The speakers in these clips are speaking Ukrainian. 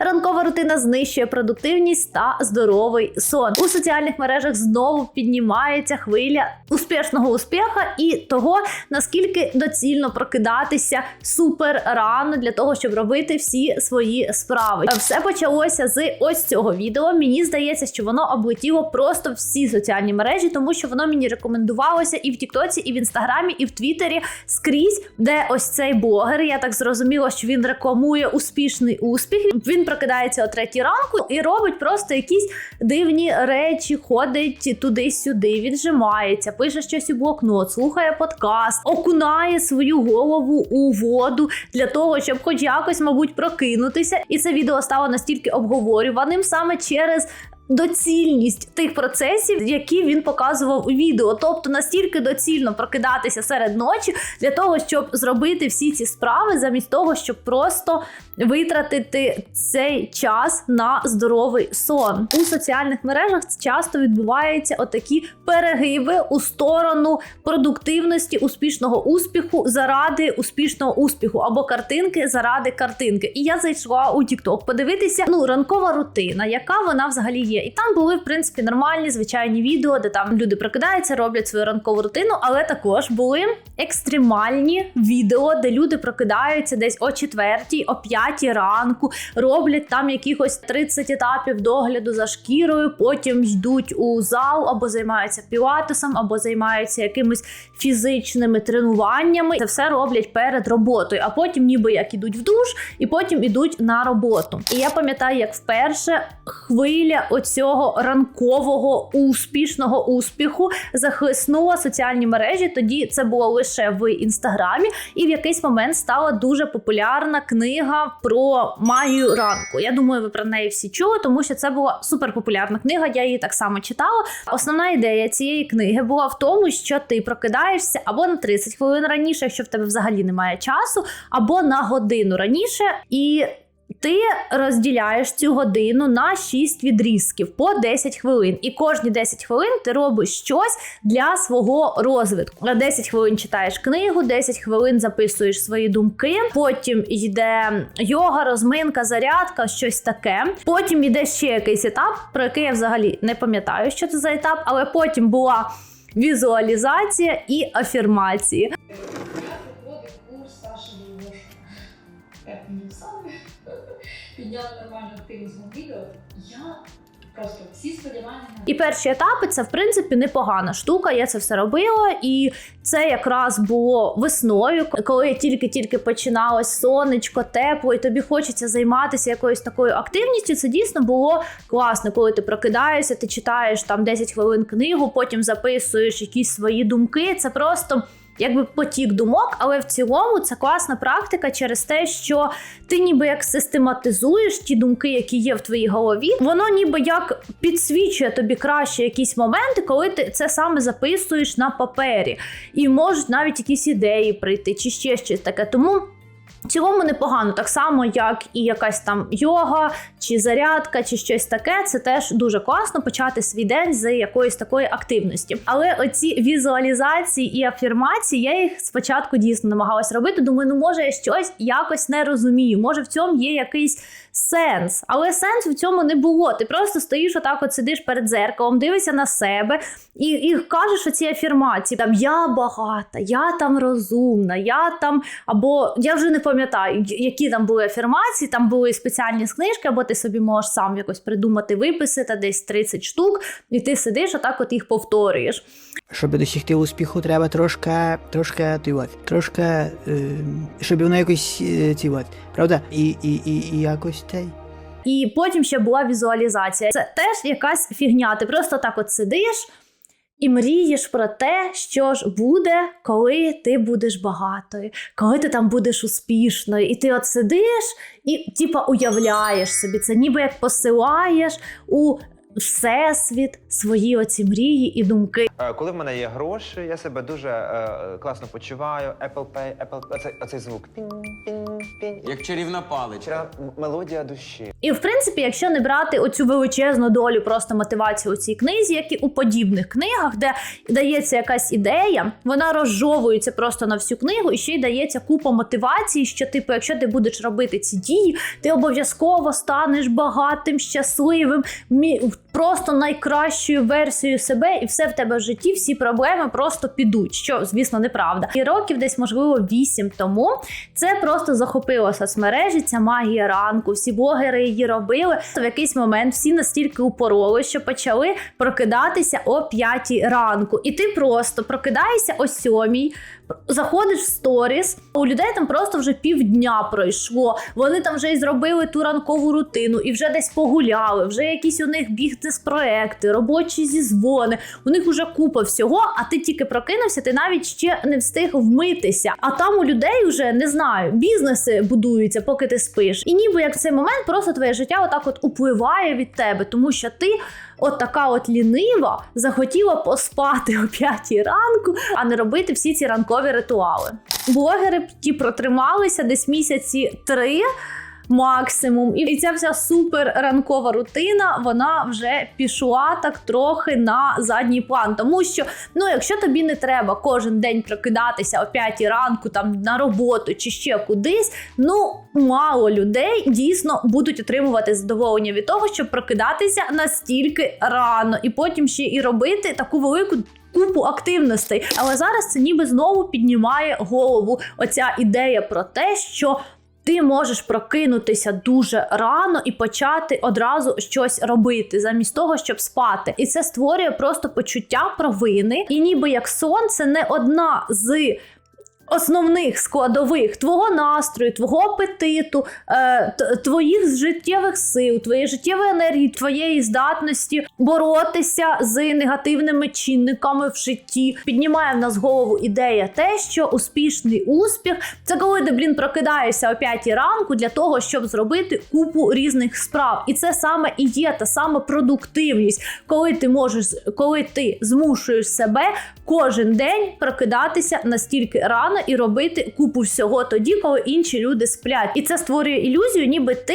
Ранкова рутина знищує продуктивність та здоровий сон. У соціальних мережах знову піднімається хвиля успішного успіха і того, наскільки доцільно прокидатися супер рано для того, щоб робити всі свої справи. Все почалося з ось цього відео. Мені здається, що воно облетіло просто всі соціальні мережі, тому що воно мені рекомендувалося і в Тіктоці, і в Інстаграмі, і в Твіттері скрізь, де ось цей блогер. Я так зрозуміла, що він рекламує успішний успіх. Він прокидається о третій ранку і робить просто якісь дивні речі, ходить туди-сюди, віджимається, пише щось у блокнот, слухає подкаст, окунає свою голову у воду для того, щоб хоч якось, мабуть, прокинутися. І це відео стало настільки обговорюваним саме через. Доцільність тих процесів, які він показував у відео, тобто настільки доцільно прокидатися серед ночі для того, щоб зробити всі ці справи, замість того, щоб просто витратити цей час на здоровий сон. У соціальних мережах часто відбуваються отакі перегиби у сторону продуктивності, успішного успіху заради успішного успіху, або картинки заради картинки. І я зайшла у TikTok подивитися ну ранкова рутина, яка вона взагалі є. І там були в принципі нормальні звичайні відео, де там люди прокидаються, роблять свою ранкову рутину, але також були екстремальні відео, де люди прокидаються десь о четвертій, о п'ятій ранку, роблять там якихось 30 етапів догляду за шкірою, потім йдуть у зал або займаються пілатесом, або займаються якимись фізичними тренуваннями. Це все роблять перед роботою, а потім ніби як ідуть в душ, і потім ідуть на роботу. І я пам'ятаю, як вперше хвиля оцього ранкового успішного успіху захлеснула соціальні мережі. Тоді це було лише в інстаграмі, і в якийсь момент стала дуже популярна книга про магію ранку. Я думаю, ви про неї всі чули, тому що це була суперпопулярна книга. Я її так само читала. Основна ідея цієї книги була в тому, що ти прокидаєшся або на 30 хвилин раніше, якщо в тебе взагалі немає часу, або на годину раніше і. Ти розділяєш цю годину на 6 відрізків по 10 хвилин. І кожні 10 хвилин ти робиш щось для свого розвитку. На 10 хвилин читаєш книгу, 10 хвилин записуєш свої думки. Потім йде йога, розминка, зарядка, щось таке. Потім йде ще якийсь етап, про який я взагалі не пам'ятаю, що це за етап, але потім була візуалізація і афірмації. Підняли нормальну активність на відео. Я просто всі сподівання І перші етапи це в принципі непогана штука. Я це все робила, і це якраз було весною, коли тільки-тільки починалось сонечко, тепло, і тобі хочеться займатися якоюсь такою активністю. Це дійсно було класно, коли ти прокидаєшся, ти читаєш там 10 хвилин книгу, потім записуєш якісь свої думки. Це просто. Якби потік думок, але в цілому це класна практика через те, що ти ніби як систематизуєш ті думки, які є в твоїй голові. Воно ніби як підсвічує тобі краще якісь моменти, коли ти це саме записуєш на папері, і можуть навіть якісь ідеї прийти, чи ще щось таке. Тому. В цілому непогано, так само, як і якась там йога, чи зарядка, чи щось таке. Це теж дуже класно почати свій день з якоїсь такої активності. Але оці візуалізації і афірмації, я їх спочатку дійсно намагалась робити. Думаю, ну може я щось якось не розумію. Може в цьому є якийсь сенс. Але сенсу в цьому не було. Ти просто стоїш отак, от сидиш перед зеркалом, дивишся на себе і, і кажеш оці афірмації: там я багата, я там розумна, я там або я вже не пам'ятаю, які там були афірмації. Там були спеціальні книжки, або ти собі можеш сам якось придумати виписи та десь 30 штук, і ти сидиш, отак от їх повторюєш. Щоб досягти успіху, треба трошки, трошки, ти от, трошки, е, щоб воно якось е, ці от, правда? І, і, і, і якось цей. І потім ще була візуалізація. Це теж якась фігня. Ти просто так от сидиш. І мрієш про те, що ж буде, коли ти будеш багатою, коли ти там будеш успішною, і ти от сидиш і типа уявляєш собі це, ніби як посилаєш у всесвіт, свої оці мрії і думки. Е, Коли в мене є гроші, я себе дуже е, класно почуваю. Apple Pay, Apple Pay, оцей, оцей звук. Пінь, пінь, пінь. Як чарівна паличка. Мелодія душі. І в принципі, якщо не брати оцю величезну долю просто мотивації у цій книзі, як і у подібних книгах, де дається якась ідея, вона розжовується просто на всю книгу, і ще й дається купа мотивації, що, типу, якщо ти будеш робити ці дії, ти обов'язково станеш багатим, щасливим, мі- просто найкращою версією себе, і все в тебе в житті, всі проблеми просто підуть. Що, звісно, неправда. І років десь, можливо, вісім тому це просто захопило соцмережі, ця магія ранку. Всі блогери її робили. В якийсь момент всі настільки упороли, що почали прокидатися о п'ятій ранку. І ти просто прокидаєшся о сьомій, заходиш в сторіс. У людей там просто вже півдня пройшло. Вони там вже і зробили ту ранкову рутину, і вже десь погуляли. Вже якісь у них бізнес-проекти, робочі зізвони. У них уже купа всього. А ти тільки прокинувся, ти навіть ще не встиг вмитися. А там у людей вже не знаю, бізнеси будуються, поки ти спиш. І ніби як цей момент просто твоє життя отак от upливає від тебе, тому що ти. От така от лінива захотіла поспати о п'ятій ранку, а не робити всі ці ранкові ритуали. Блогери ті протрималися десь місяці три. Максимум, і ця вся супер ранкова рутина, вона вже пішла так трохи на задній план. Тому що, ну, якщо тобі не треба кожен день прокидатися о 5 ранку, там на роботу чи ще кудись, ну мало людей дійсно будуть отримувати задоволення від того, щоб прокидатися настільки рано, і потім ще і робити таку велику. Купу активностей, але зараз це ніби знову піднімає голову оця ідея про те, що ти можеш прокинутися дуже рано і почати одразу щось робити, замість того, щоб спати. І це створює просто почуття провини, і ніби як сон, це не одна з. Основних складових твого настрою, твого апетиту, е, твоїх життєвих сил, твоєї життєвої енергії, твоєї здатності боротися з негативними чинниками в житті. Піднімає в нас голову ідея те, що успішний успіх це коли ти, блін, прокидаєшся о 5 ранку для того, щоб зробити купу різних справ. І це саме і є та саме продуктивність, коли ти можеш, коли ти змушуєш себе кожен день прокидатися настільки рано і робити купу всього тоді, коли інші люди сплять. І це створює ілюзію, ніби ти.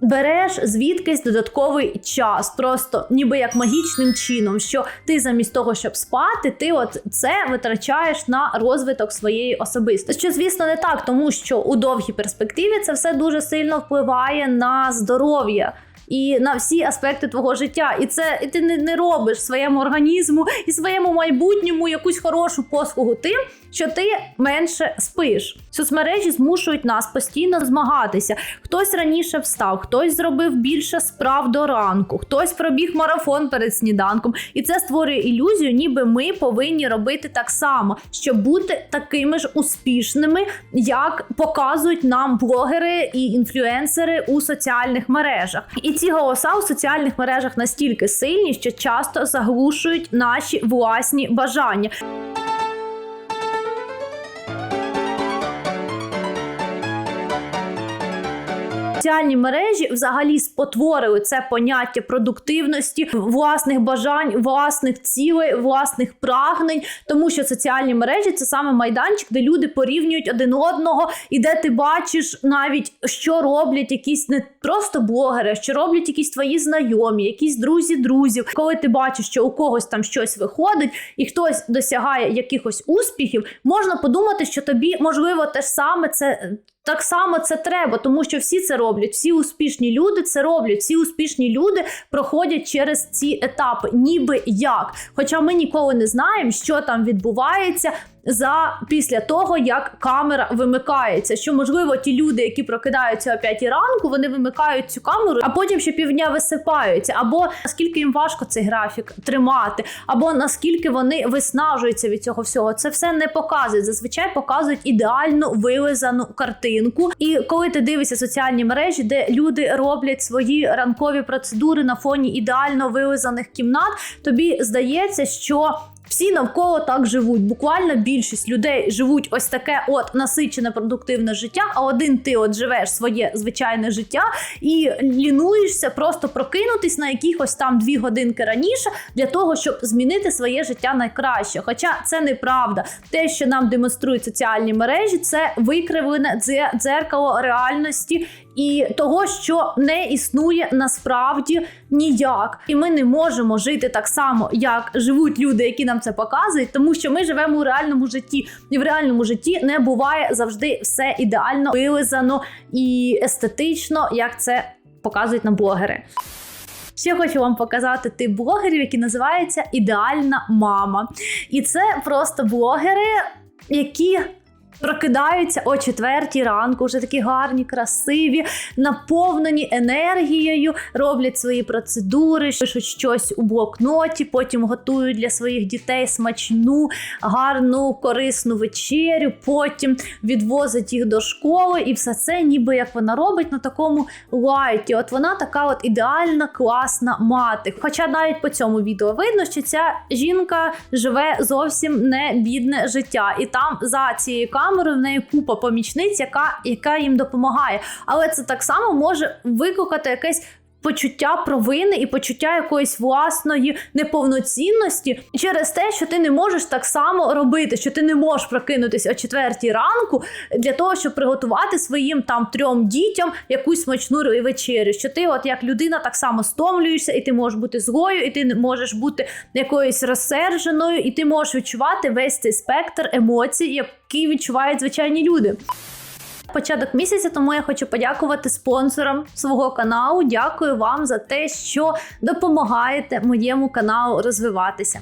Береш звідкись додатковий час, просто ніби як магічним чином, що ти замість того, щоб спати, ти от це витрачаєш на розвиток своєї особистості. Що, звісно, не так, тому що у довгій перспективі це все дуже сильно впливає на здоров'я. І на всі аспекти твого життя, і це і ти не, не робиш своєму організму і своєму майбутньому якусь хорошу послугу тим, що ти менше спиш. Соцмережі змушують нас постійно змагатися. Хтось раніше встав, хтось зробив більше справ до ранку, хтось пробіг марафон перед сніданком. І це створює ілюзію, ніби ми повинні робити так само, щоб бути такими ж успішними, як показують нам блогери і інфлюенсери у соціальних мережах. І ці голоса у соціальних мережах настільки сильні, що часто заглушують наші власні бажання. Соціальні мережі взагалі спотворили це поняття продуктивності, власних бажань, власних цілей, власних прагнень, тому що соціальні мережі це саме майданчик, де люди порівнюють один одного, і де ти бачиш навіть, що роблять якісь не просто блогери, що роблять якісь твої знайомі, якісь друзі друзів. Коли ти бачиш, що у когось там щось виходить, і хтось досягає якихось успіхів, можна подумати, що тобі можливо те ж саме це. Так само це треба, тому що всі це роблять. Всі успішні люди це роблять. Всі успішні люди проходять через ці етапи, ніби як. Хоча ми ніколи не знаємо, що там відбувається. За після того, як камера вимикається, що можливо ті люди, які прокидаються о 5 ранку, вони вимикають цю камеру, а потім ще півдня висипаються, або наскільки їм важко цей графік тримати, або наскільки вони виснажуються від цього всього. Це все не показують. Зазвичай показують ідеально вилизану картинку. І коли ти дивишся соціальні мережі, де люди роблять свої ранкові процедури на фоні ідеально вилизаних кімнат, тобі здається, що Всі навколо так живуть. Буквально більшість людей живуть ось таке от насичене продуктивне життя. А один ти от живеш своє звичайне життя і лінуєшся просто прокинутись на якихось там дві годинки раніше для того, щоб змінити своє життя на краще. Хоча це неправда. Те, що нам демонструють соціальні мережі, це викривлене дзеркало реальності і того, що не існує насправді ніяк. І ми не можемо жити так само, як живуть люди, які нам це показують, тому що ми живемо у реальному житті, і в реальному житті не буває завжди все ідеально вилизано і естетично, як це показують нам блогери. Ще хочу вам показати тип блогерів, які називаються Ідеальна мама. І це просто блогери, які прокидаються о четвертій ранку, вже такі гарні, красиві, наповнені енергією, роблять свої процедури, пишуть щось у блокноті, потім готують для своїх дітей смачну, гарну, корисну вечерю, потім відвозить їх до школи, і все це, ніби як вона робить на такому лайті. От вона така от ідеальна, класна мати. Хоча навіть по цьому відео видно, що ця жінка живе зовсім не бідне життя, і там за цією камерою в неї купа помічниць, яка, яка їм допомагає. Але це так само може викликати якесь. Почуття провини і почуття якоїсь власної неповноцінності через те, що ти не можеш так само робити, що ти не можеш прокинутися о четвертій ранку для того, щоб приготувати своїм там трьом дітям якусь смачну вечерю. Що ти, от як людина, так само стомлюєшся, і ти можеш бути злою, і ти не можеш бути якоюсь розсерженою, і ти можеш відчувати весь цей спектр емоцій, які відчувають звичайні люди. Початок місяця, тому я хочу подякувати спонсорам свого каналу. Дякую вам за те, що допомагаєте моєму каналу розвиватися.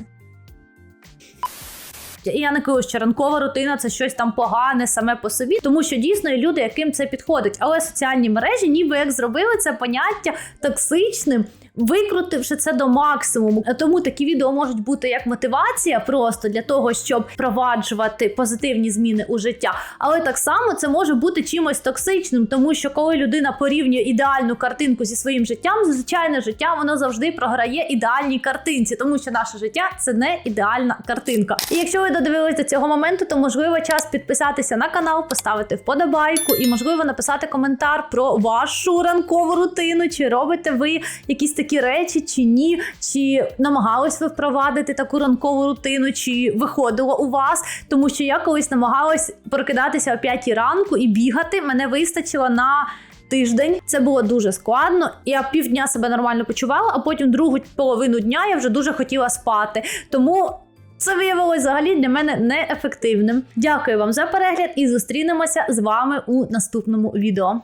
Я не кажу, що ранкова рутина це щось там погане саме по собі, тому що дійсно є люди, яким це підходить. Але соціальні мережі, ніби як зробили це поняття токсичним. Викрутивши це до максимуму, тому такі відео можуть бути як мотивація, просто для того, щоб впроваджувати позитивні зміни у життя. Але так само це може бути чимось токсичним, тому що коли людина порівнює ідеальну картинку зі своїм життям, звичайне життя воно завжди програє ідеальній картинці, тому що наше життя це не ідеальна картинка. І якщо ви додивились до цього моменту, то можливо час підписатися на канал, поставити вподобайку і можливо написати коментар про вашу ранкову рутину. Чи робите ви якісь такі речі, чи ні, чи намагались ви впровадити таку ранкову рутину, чи виходило у вас, тому що я колись намагалась прокидатися о 5 ранку і бігати. Мене вистачило на. Тиждень це було дуже складно. Я півдня себе нормально почувала, а потім другу половину дня я вже дуже хотіла спати. Тому це виявилось взагалі для мене неефективним. Дякую вам за перегляд і зустрінемося з вами у наступному відео.